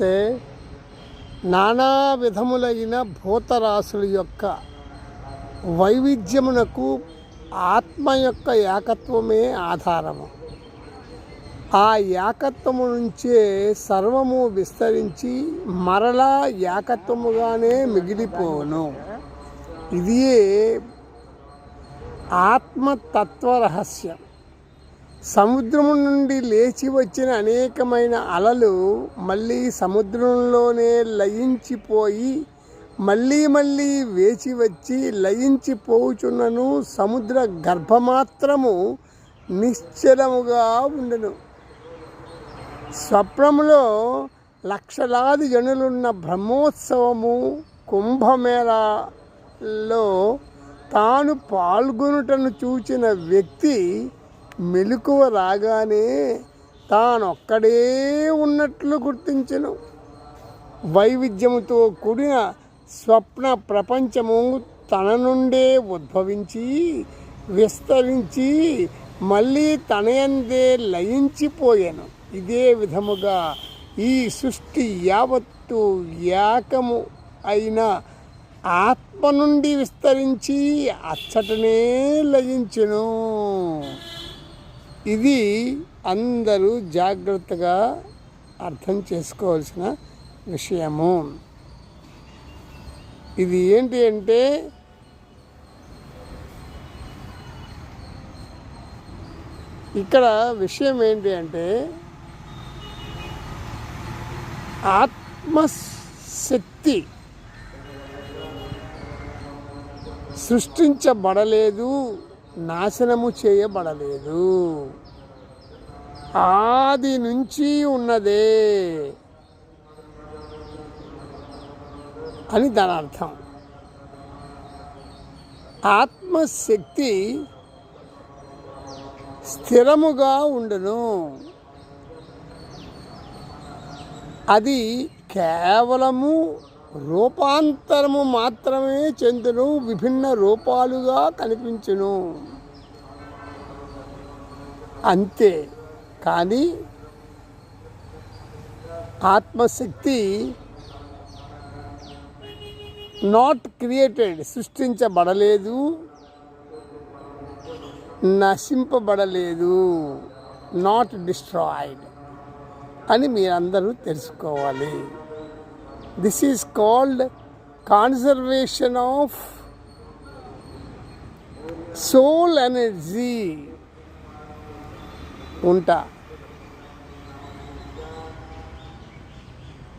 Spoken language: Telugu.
చూస్తే నానా విధములైన భూతరాశుల యొక్క వైవిధ్యమునకు ఆత్మ యొక్క ఏకత్వమే ఆధారము. ఆ ఏకత్వము నుంచే సర్వము విస్తరించి మరలా ఏకత్వముగానే మిగిలిపోను. ఇదియే ఆత్మతత్వ రహస్యం. సముద్రము నుండి లేచి వచ్చిన అనేకమైన అలలు మళ్ళీ సముద్రంలోనే లయించిపోయి మళ్ళీ మళ్ళీ వేచి వచ్చి లయించిపోవుచున్నను సముద్ర గర్భమాత్రము నిశ్చలముగా ఉండను. స్వప్నములో లక్షలాది జనులున్న బ్రహ్మోత్సవము కుంభమేళలో తాను పాల్గొనుటను చూచిన వ్యక్తి మెలకువ రాగానే తానొక్కడే ఉన్నట్లు గుర్తించను. వైవిధ్యముతో కూడిన స్వప్న ప్రపంచము తన నుండే ఉద్భవించి విస్తరించి మళ్ళీ తనయందే లయించిపోయాను. ఇదే విధముగా ఈ సృష్టి యావత్తు ఏకము అయిన ఆత్మ నుండి విస్తరించి అచ్చటనే లయించును. ఇది అందరూ జాగ్రత్తగా అర్థం చేసుకోవాల్సిన విషయము. ఇది ఏంటి అంటే ఇక్కడ విషయం ఏంటి అంటే ఆత్మశక్తి సృష్టించబడలేదు. నాశనము చేయబడలేదు. ఆది నుంచి ఉన్నదే అని దాని అర్థం. ఆత్మశక్తి స్థిరముగా ఉండను. అది కేవలము రూపాంతరము మాత్రమే చెందును విభిన్న రూపాలుగా కనిపించును. అంతే. కానీ ఆత్మశక్తి నాట్ క్రియేటెడ్ సృష్టించబడలేదు నశింపబడలేదు నాట్ డిస్ట్రాయిడ్ అని మీరందరూ తెలుసుకోవాలి. This is called conservation of soul energy. Unta.